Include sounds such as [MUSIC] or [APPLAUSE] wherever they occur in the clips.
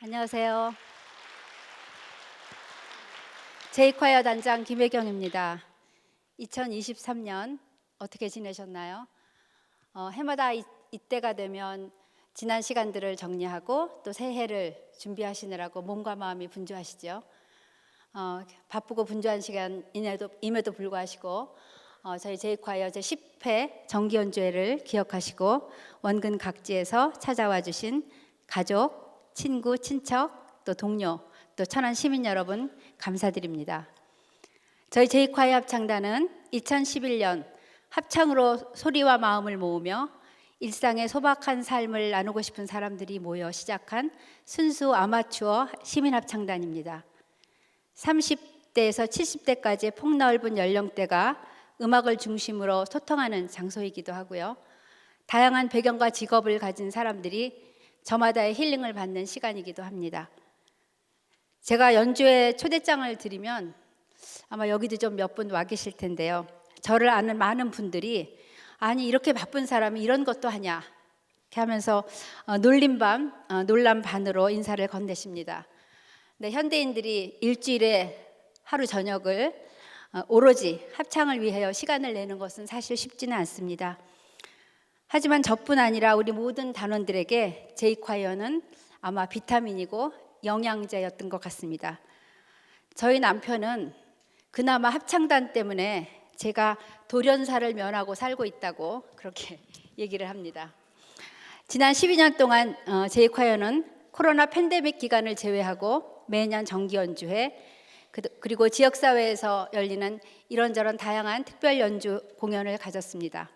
안녕하세요. 제이콰이어 단장 김혜경입니다. 2023년 어떻게 지내셨나요? 어, 해마다 이, 이때가 되면 지난 시간들을 정리하고 또 새해를 준비하시느라고 몸과 마음이 분주하시죠. 어, 바쁘고 분주한 시간임에도 임에도 불구하시고 어, 저희 제이콰이어 제 10회 정기 연주회를 기억하시고 원근 각지에서 찾아와 주신 가족, 친구, 친척, 또 동료, 또 천안 시민 여러분 감사드립니다. 저희 제이콰이어 합창단은 2011년 합창으로 소리와 마음을 모으며 일상의 소박한 삶을 나누고 싶은 사람들이 모여 시작한 순수 아마추어 시민 합창단입니다. 30대에서 70대까지의 폭넓은 연령대가 음악을 중심으로 소통하는 장소이기도 하고요. 다양한 배경과 직업을 가진 사람들이 저마다의 힐링을 받는 시간이기도 합니다. 제가 연주회 초대장을 드리면 아마 여기도 좀 몇 분 와 계실 텐데요. 저를 아는 많은 분들이 아니 이렇게 바쁜 사람이 이런 것도 하냐 이렇게 하면서 어, 놀림 밤, 어, 놀람 반으로 인사를 건네십니다. 네, 현대인들이 일주일에 하루 저녁을 어, 오로지 합창을 위하여 시간을 내는 것은 사실 쉽지는 않습니다. 하지만 저뿐 아니라 우리 모든 단원들에게 제이콰이어는 아마 비타민이고 영양제였던 것 같습니다. 저희 남편은 그나마 합창단 때문에 제가 돌연사를 면하고 살고 있다고 그렇게 [LAUGHS] 얘기를 합니다. 지난 12년 동안 어, 제이콰이어는 코로나 팬데믹 기간을 제외하고 매년 정기 연주회 그- 그리고 지역 사회에서 열리는 이런저런 다양한 특별 연주 공연을 가졌습니다.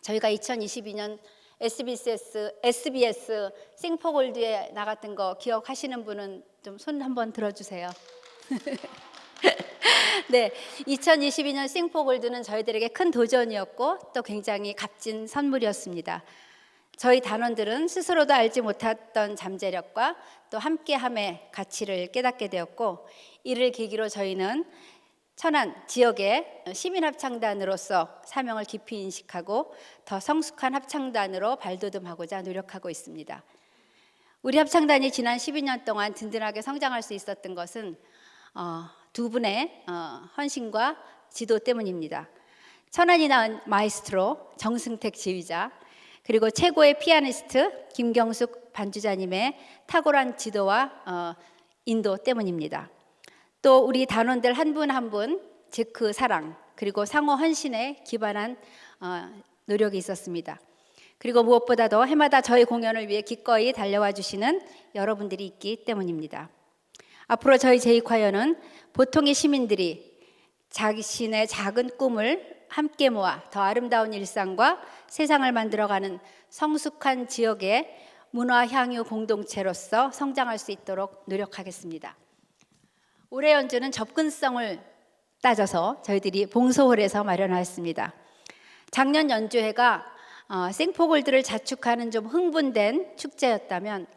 저희가 2022년 SBS SBS 싱포골드에 나갔던 거 기억하시는 분은 좀 손 한번 들어주세요. [LAUGHS] 네, 2022년 싱포골드는 저희들에게 큰 도전이었고 또 굉장히 값진 선물이었습니다. 저희 단원들은 스스로도 알지 못했던 잠재력과 또 함께함의 가치를 깨닫게 되었고 이를 계기로 저희는 천안 지역의 시민 합창단으로서 사명을 깊이 인식하고 더 성숙한 합창단으로 발돋움하고자 노력하고 있습니다. 우리 합창단이 지난 12년 동안 든든하게 성장할 수 있었던 것은 어, 두 분의 어, 헌신과 지도 때문입니다. 천안이 낳은 마이스트로 정승택 지휘자 그리고 최고의 피아니스트 김경숙 반주자님의 탁월한 지도와 어, 인도 때문입니다. 또 우리 단원들 한 분 한 분 즉 그 사랑 그리고 상호 헌신에 기반한 어, 노력이 있었습니다. 그리고 무엇보다도 해마다 저희 공연을 위해 기꺼이 달려와 주시는 여러분들이 있기 때문입니다. 앞으로 저희 제이콰이어는 보통의 시민들이 자신의 작은 꿈을 함께 모아 더 아름다운 일상과 세상을 만들어가는 성숙한 지역의 문화 향유 공동체로서 성장할 수 있도록 노력하겠습니다. 올해 연주는 접근성을 따져서 저희들이 봉소홀에서 마련하였습니다. 작년 연주회가 어, 생포골드를 자축하는 좀 흥분된 축제였다면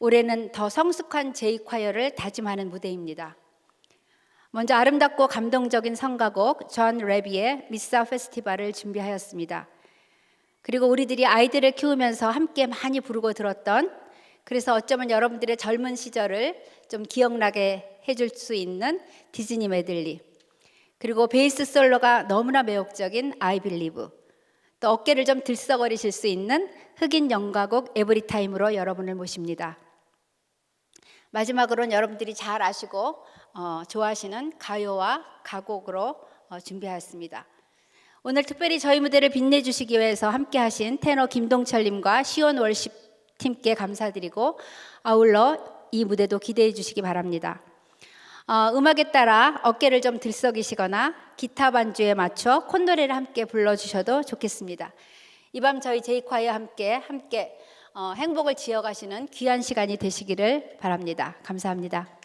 올해는 더 성숙한 제이콰이어를 다짐하는 무대입니다. 먼저 아름답고 감동적인 성가곡 존 레비의 미사 페스티벌을 준비하였습니다. 그리고 우리들이 아이들을 키우면서 함께 많이 부르고 들었던 그래서 어쩌면 여러분들의 젊은 시절을 좀 기억나게 해줄 수 있는 디즈니 메들리 그리고 베이스 솔로가 너무나 매혹적인 I Believe 또 어깨를 좀 들썩거리실 수 있는 흑인 연가곡 에브리타임으로 여러분을 모십니다. 마지막으로는 여러분들이 잘 아시고 어, 좋아하시는 가요와 가곡으로 어, 준비하였습니다. 오늘 특별히 저희 무대를 빛내주시기 위해서 함께하신 테너 김동철님과 시온 월십 팀께 감사드리고 아울러 이 무대도 기대해 주시기 바랍니다. 어, 음악에 따라 어깨를 좀 들썩이시거나 기타 반주에 맞춰 콧노래를 함께 불러주셔도 좋겠습니다. 이 밤 저희 제이콰이와 함께 함께 어, 행복을 지어가시는 귀한 시간이 되시기를 바랍니다. 감사합니다.